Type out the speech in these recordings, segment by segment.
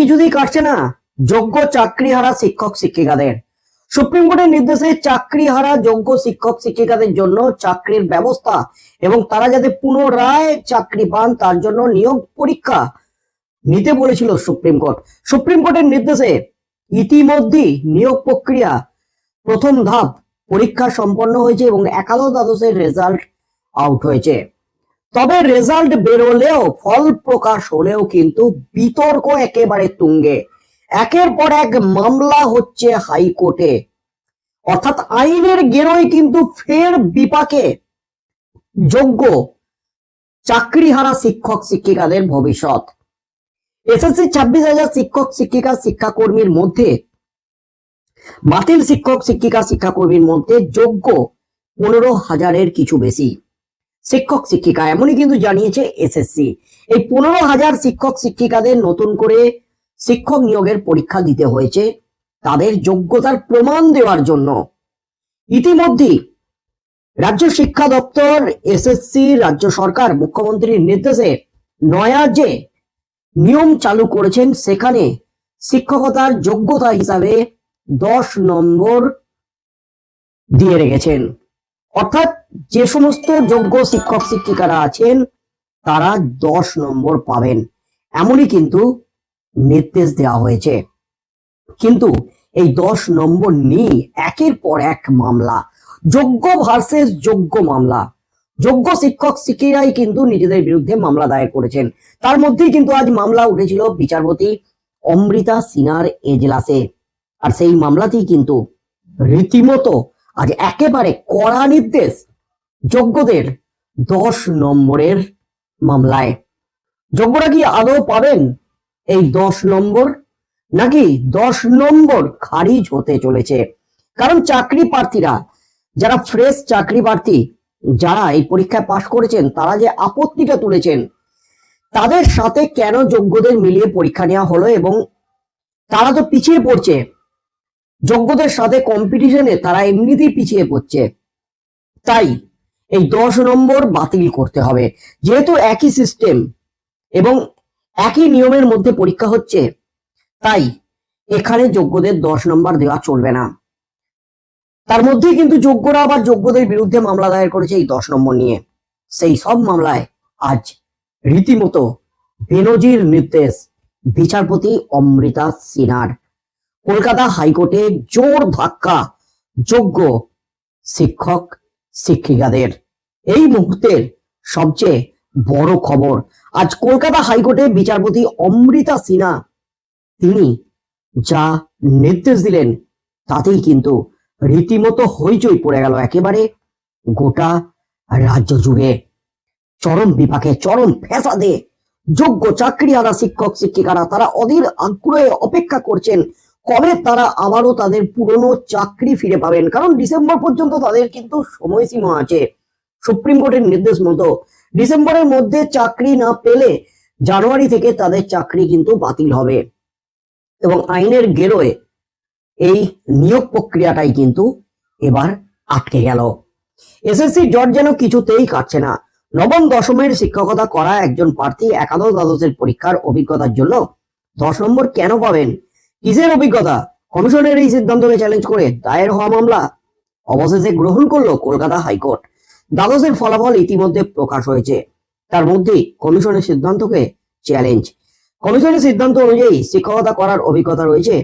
কিছুতেই কাটছে না। যোগ্য চাকরি হারা শিক্ষক শিক্ষিকাদের। সুপ্রিম কোর্টের নির্দেশে চাকরি হারা যোগ্য শিক্ষক শিক্ষিকাদের জন্য চাকরির ব্যবস্থা এবং তারা যাতে পুনরায় চাকরি পান, তার জন্য নিয়োগ পরীক্ষা নিতে বলেছিল সুপ্রিম কোর্ট। সুপ্রিম কোর্টের নির্দেশে ইতিমধ্যেই নিয়োগ প্রক্রিয়া প্রথম ধাপ পরীক্ষা সম্পন্ন হয়েছে এবং একাদশ দ্বাদশের রেজাল্ট আউট হয়েছে। তবে রেজাল্ট বেরোলেও, ফল প্রকাশ হলেও কিন্তু বিতর্ক একেবারে তুঙ্গে। একের পর এক মামলা হচ্ছে হাইকোর্টে। অর্থাৎ আইনের গেরোয় কিন্তু ফের বিপাকে যোগ্য চাকরিহারা শিক্ষক শিক্ষিকাদের ভবিষ্যৎ। এসএসসি ছাব্বিশ হাজার শিক্ষক শিক্ষিকা শিক্ষাকর্মীর মধ্যে, বাতিল শিক্ষক শিক্ষিকা শিক্ষাকর্মীর মধ্যে যোগ্য পনেরো হাজারের কিছু বেশি। শিক্ষক শিক্ষিকা এমনই কিন্তু জানিয়েছে এসএসসি এই পনেরো হাজার শিক্ষক শিক্ষিকাদের নতুন করে শিক্ষক নিয়োগের পরীক্ষা দিতে হয়েছে তাদের যোগ্যতার প্রমাণ দেওয়ার জন্য। ইতিমধ্যে রাজ্য শিক্ষা দপ্তর এসএসসি রাজ্য সরকার, মুখ্যমন্ত্রীর নির্দেশে নয়া যে নিয়ম চালু করেছেন, সেখানে শিক্ষকতার যোগ্যতা হিসাবে দশ নম্বর দিয়ে রেখেছেন। অর্থাৎ যে সমস্ত যোগ্য শিক্ষক, শিক্ষিকারা আছেন, তারা দশ নম্বর পাবেন। এমনই কিন্তু নির্দেশ দেওয়া হয়েছে। কিন্তু এই দশ নম্বর নিয়ে একের পর এক মামলা। যোগ্য ভার্সেস যোগ্য মামলা। যোগ্য শিক্ষক শিক্ষিকাই কিন্তু নিজেদের বিরুদ্ধে মামলা দায়ের করেছেন। তার মধ্যেই কিন্তু আজ মামলা উঠেছিল বিচারপতি অমৃতা সিনার এজলাসে। আর সেই মামলাতেই কিন্তু রীতিমতো আজ একেবারে কড়া নির্দেশ যোগ্যদের দশ নম্বরের মামলায়। যোগ্যরা কি আদৌ পাবেন এই দশ নম্বর? নাকি দশ নম্বর খারিজ হতে চলেছে? কারণ চাকরি প্রার্থীরা, যারা ফ্রেশ চাকরি প্রার্থী, যারা এই পরীক্ষায় পাশ করেছেন, তারা যে আপত্তিটা তুলেছেন, তাদের সাথে কেন যোগ্যদের মিলিয়ে পরীক্ষা নেওয়া হলো এবং তারা তো পিছিয়ে পড়ছে? যোগ্যদের সাথে কম্পিটিশনে তারা এমনিতেই পিছিয়ে পড়ছে। তাই এই দশ নম্বর বাতিল করতে হবে। যেহেতু একই সিস্টেম এবং একই নিয়মের মধ্যে পরীক্ষা হচ্ছে, তাই এখানে যোগ্যদের দশ নম্বর দেওয়া চলবে না। তার মধ্যেই কিন্তু যোগ্যরা আবার যোগ্যদের বিরুদ্ধে মামলা দায়ের করেছে এই দশ নম্বর নিয়ে। সেই সব মামলায় আজ রীতিমতো বেনজির নির্দেশ বিচারপতি অমৃতা সিনহার। কলকাতা হাইকোর্টে জোর ধাক্কা যোগ্য শিক্ষক শিক্ষিকাদের। এই মুহূর্তের সবচেয়ে বড় খবর, আজ কলকাতা হাইকোর্টে বিচারপতি অমৃতা সিনহা, তিনি যা নির্দেশ দিলেন, তাতেই কিন্তু রীতিমতো হইচই পড়ে গেল একেবারে গোটা রাজ্য জুড়ে। চরম বিপাকে, চরম ফেসাদে যোগ্য চাকরিয়ালা শিক্ষক শিক্ষিকারা তারা অধীর আগ্রহে অপেক্ষা করছেন কবে তারা আবারও তাদের পুরনো চাকরি ফিরে পাবেন? কারণ ডিসেম্বর পর্যন্ত তাদের কিন্তু সময়সীমা আছে, সুপ্রিম কোর্টের নির্দেশ মতো। ডিসেম্বরের মধ্যে চাকরি না পেলে জানুয়ারি থেকে তাদের চাকরি কিন্তু বাতিল হবে। এবং আইনের গেরোয় এই নিয়োগ প্রক্রিয়াটাই কিন্তু এবার আটকে গেল। এসএসসি জট যেন কিছুতেই কাটছে না। নবম দশমের শিক্ষকতা করা একজন প্রার্থী একাদশ দ্বাদশের পরীক্ষার অভিজ্ঞতার জন্য দশ নম্বর কেন পাবেন? কিসের অভিজ্ঞতা? কমিশনের এই সিদ্ধান্তকে চ্যালেঞ্জ করে দায়ের হওয়া মামলা অবশেষে গ্রহণ করল কলকাতা হাইকোর্ট। দ্বাদশের ফলাফল ইতিমধ্যে প্রকাশ হয়েছে। তার মধ্যেই কমিশনের সিদ্ধান্তকে চ্যালেঞ্জ কমিশনের সিদ্ধান্ত অনুযায়ী শিক্ষকতা করার অভিজ্ঞতা রয়েছে।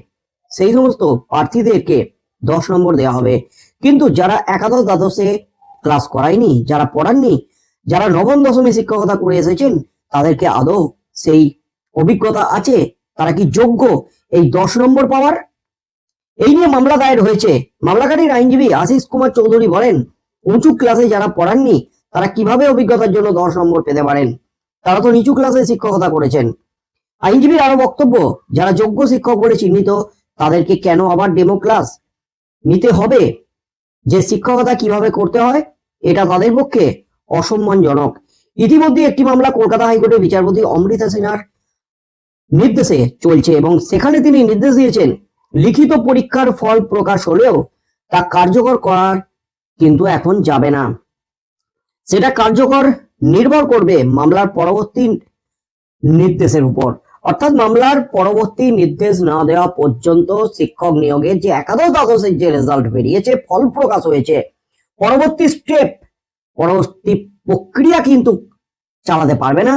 সেই সমস্ত প্রার্থীদেরকে দশ নম্বর দেওয়া হবে। কিন্তু যারা একাদশ দ্বাদশে ক্লাস করায়নি, যারা পড়াননি, যারা নবম দশমে শিক্ষকতা করে এসেছেন, তাদেরকে আদৌ সেই অভিজ্ঞতা আছে? তারা কি যোগ্য? এই দশ নম্বর পাওয়ার এই নিয়ে মামলা দায়ের হয়েছে। মামলাকারীর আইনজীবী আশিস কুমার চৌধুরী বলেন, উঁচু ক্লাসে যারা পড়াননি, তারা কীভাবে অভিজ্ঞতার জন্য দশ নম্বর পেতে পারেন? তারা তো নিচু ক্লাসে শিক্ষকতা করেছেন। আইনজীবীর আরও বক্তব্য, যারা যোগ্য শিক্ষক বলে চিহ্নিত, তাদেরকে কেন আবার ডেমো ক্লাস নিতে হবে? যে শিক্ষকতা কীভাবে করতে হয়, এটা তাদের পক্ষে অসম্মানজনক। ইতিমধ্যে একটি মামলা কলকাতা হাইকোর্টের বিচারপতি অমৃতা সিনহার নির্দেশে চলছে এবং সেখানে তিনি নির্দেশ দিয়েছেন, লিখিত পরীক্ষার ফল প্রকাশ হলেও তা কার্যকর করার কিন্তু এখন যাবে না। সেটা কার্যকর নির্ভর করবে মামলার পরবর্তী নির্দেশের উপর। অর্থাৎ মামলার পরবর্তী নির্দেশ না দেওয়া পর্যন্ত শিক্ষক নিয়োগের যে একাদশ দ্বাদশের যে রেজাল্ট বেরিয়েছে, ফল প্রকাশ হয়েছে। পরবর্তী স্টেপ পরবর্তী প্রক্রিয়া কিন্তু চালাতে পারবে না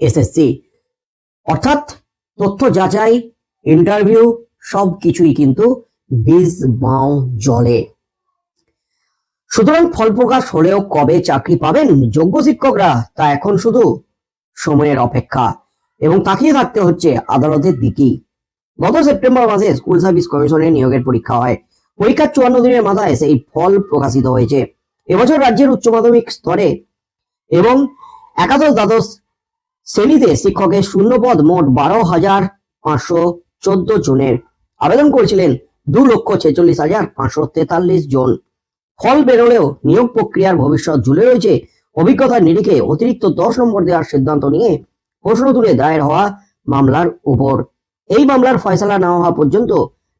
এসএসসি। অর্থাৎ তথ্য যাচাই ইন্টারভিউ সব কিছুই কিন্তু বীজ বাও জলে। সুতরাং ফল প্রকাশ হলেও কবে চাকরি পাবেন যোগ্য শিক্ষকরা, তা এখন শুধু সময়ের অপেক্ষা এবং তাকিয়ে থাকতে হচ্ছে আদালতের দিকেই। গত সেপ্টেম্বর মাসে স্কুল সার্ভিস কমিশনের নিয়োগের পরীক্ষা হয়। পরীক্ষার চুয়ান্ন দিনের মাথায় সেই ফল প্রকাশিত হয়েছে। এবছর রাজ্যের উচ্চ মাধ্যমিক স্তরে এবং একাদশ দ্বাদশ শ্রেণীতে শিক্ষকের শূন্য পদ মোট বারো হাজার পাঁচশো চোদ্দ জনের। আবেদন করেছিলেন দু লক্ষ ছেচল্লিশ হাজার পাঁচশো তেতাল্লিশ জন। ফল বেরোলেও নিয়োগ প্রক্রিয়ার ভবিষ্যৎ ঝুলে রয়েছে। অভিজ্ঞতার নিরিখে অতিরিক্ত দশ নম্বর দেওয়ার সিদ্ধান্ত নিয়ে প্রশ্ন তুলে দায়ের হওয়া মামলার উপর। এই মামলার ফয়সালা না হওয়া পর্যন্ত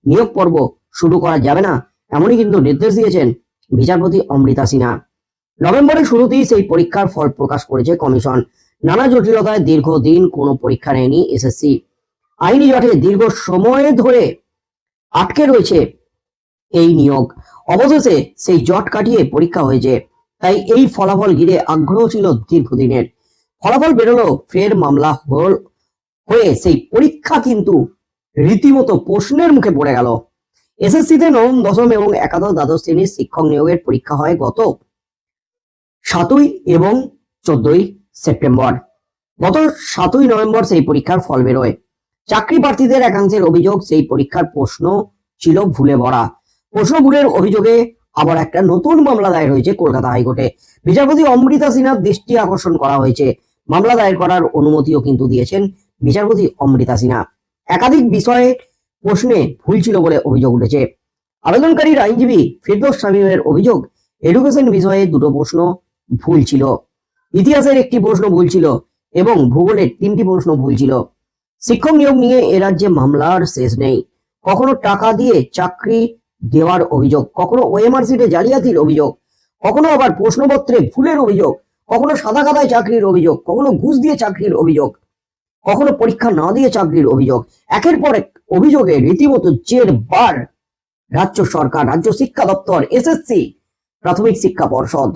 নিয়োগ পর্ব শুরু করা যাবে না, এমনই কিন্তু নির্দেশ দিয়েছেন বিচারপতি অমৃতা সিনহা। নভেম্বরের শুরুতেই সেই পরীক্ষার ফল প্রকাশ করেছে কমিশন। নানা জটিলতায় দীর্ঘদিন কোনো পরীক্ষা নেয়নি এসএসসি আইনি জটে দীর্ঘ সময় ধরে আটকে রয়েছে এই নিয়োগ। অবশেষে সেই জট কাটিয়ে পরীক্ষা হয়েছে, তাই এই ফলাফল ঘিরে আগ্রহ ছিল দীর্ঘদিনের। ফলাফল বেরোলো, ফের মামলা হল, হয়ে সেই পরীক্ষা কিন্তু রীতিমতো প্রশ্নের মুখে পড়ে গেল। এসএসসিতে নবম, দশম এবং একাদশ দ্বাদশ শ্রেণির শিক্ষক নিয়োগের পরীক্ষা হয় গত সাতই এবং চোদ্দই। সেপ্টেম্বর। গত সাতই নভেম্বর সেই পরীক্ষার ফল বেরোয়। চাকরি প্রার্থীদের একাংশের অভিযোগ সেই পরীক্ষার প্রশ্ন ছিল ভুলে ভরা। প্রশ্ন ভুলের অভিযোগে আবার একটা নতুন মামলা দায়ের হয়েছে কলকাতা হাইকোর্টে। বিচারপতি অমৃতা সিনহার দৃষ্টি আকর্ষণ করা হয়েছে। মামলা দায়ের করার অনুমতিও কিন্তু দিয়েছেন বিচারপতি অমৃতা সিনহা। একাধিক বিষয়ে প্রশ্নে ভুল ছিল বলে অভিযোগ উঠেছে। আবেদনকারীর আইনজীবী ফিরদোস শামীমের অভিযোগ এডুকেশন বিষয়ে দুটো প্রশ্ন ভুল ছিল। ইতিহাসের একটি প্রশ্ন ভুল ছিল এবং ভূগোলের তিনটি প্রশ্ন ভুল ছিল শিক্ষক নিয়োগ নিয়ে এ মামলার শেষ নেই। কখনো টাকা দিয়ে চাকরি দেওয়ার অভিযোগ, কখনো ওএমআর জালিয়াতির অভিযোগ, কখনো আবার প্রশ্নপত্রে ভুলের অভিযোগ, কখনো সাদা কাদায় চাকরির অভিযোগ, কখনো ঘুষ দিয়ে চাকরির অভিযোগ, কখনো পরীক্ষা না দিয়ে চাকরির অভিযোগ, একের পর এক অভিযোগে রীতিমতো জের বার রাজ্য সরকার, রাজ্য শিক্ষা দপ্তর এসএসসি প্রাথমিক শিক্ষা পর্ষদ।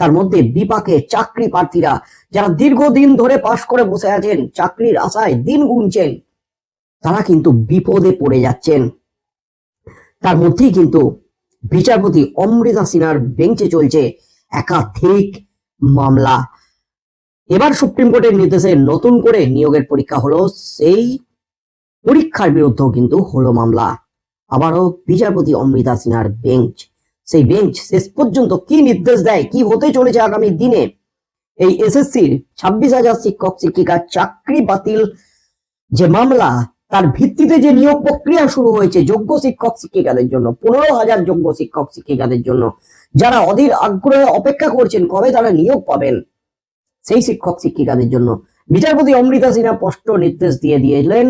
তার মধ্যে বিপাকে চাকরি প্রার্থীরা, যারা দীর্ঘদিন ধরে পাশ করে বসে আছেন, চাকরির আশায় দিন গুনছেন, তারা কিন্তু বিপদে পড়ে যাচ্ছেন। তার মধ্যেই কিন্তু বিচারপতি অমৃতা সিনহার বেঞ্চে চলছে একাধিক মামলা। এবার সুপ্রিম কোর্টের নির্দেশে নতুন করে নিয়োগের পরীক্ষা হলো, সেই পরীক্ষার বিরুদ্ধেও কিন্তু হলো মামলা। আবারও বিচারপতি অমৃতা সিনহার বেঞ্চ। সেই বেঞ্চ শেষ পর্যন্ত কি নির্দেশ দেয়, কি হতে চলেছে আগামী দিনে? এই এসএসসির ছাব্বিশ হাজার শিক্ষক শিক্ষিকার চাকরি বাতিল। যে মামলা, তার ভিত্তিতে যে নিয়োগ প্রক্রিয়া শুরু হয়েছে যোগ্য শিক্ষক, শিক্ষিকাদের জন্য, পনেরো হাজার যোগ্য শিক্ষক, শিক্ষিকাদের জন্য, যারা অধীর আগ্রহে অপেক্ষা করছেন কবে তারা নিয়োগ পাবেন, সেই শিক্ষক, শিক্ষিকাদের জন্য। বিচারপতি অমৃতা সিনহা স্পষ্ট নির্দেশ দিয়ে দিয়েছিলেন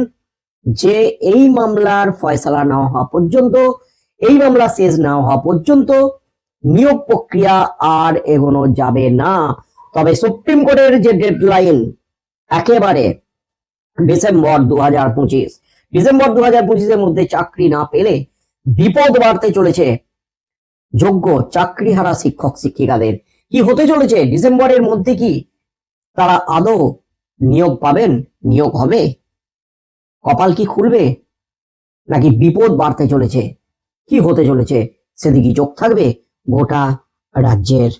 যে এই মামলার ফয়সালা না হওয়া পর্যন্ত এই মামলা শেষ না হওয়া পর্যন্ত নিয়োগ প্রক্রিয়া আর এগোনো যাবে না। তবে সুপ্রিম কোর্টের যে ডেডলাইন একেবারে ডিসেম্বর দু হাজার পঁচিশ, ডিসেম্বর দু হাজার পঁচিশের মধ্যে চাকরি না পেলে বিপদ বাড়তে চলেছে যোগ্য চাকরিহারা শিক্ষক শিক্ষিকাদের। কি হতে চলেছে? ডিসেম্বরের মধ্যে কি তারা আদৌ নিয়োগ পাবেন? নিয়োগ হবে? কপাল কি খুলবে? নাকি বিপদ বাড়তে চলেছে? কি হতে চলেছে? সেদিকে চোখ থাকবে গোটা রাজ্যের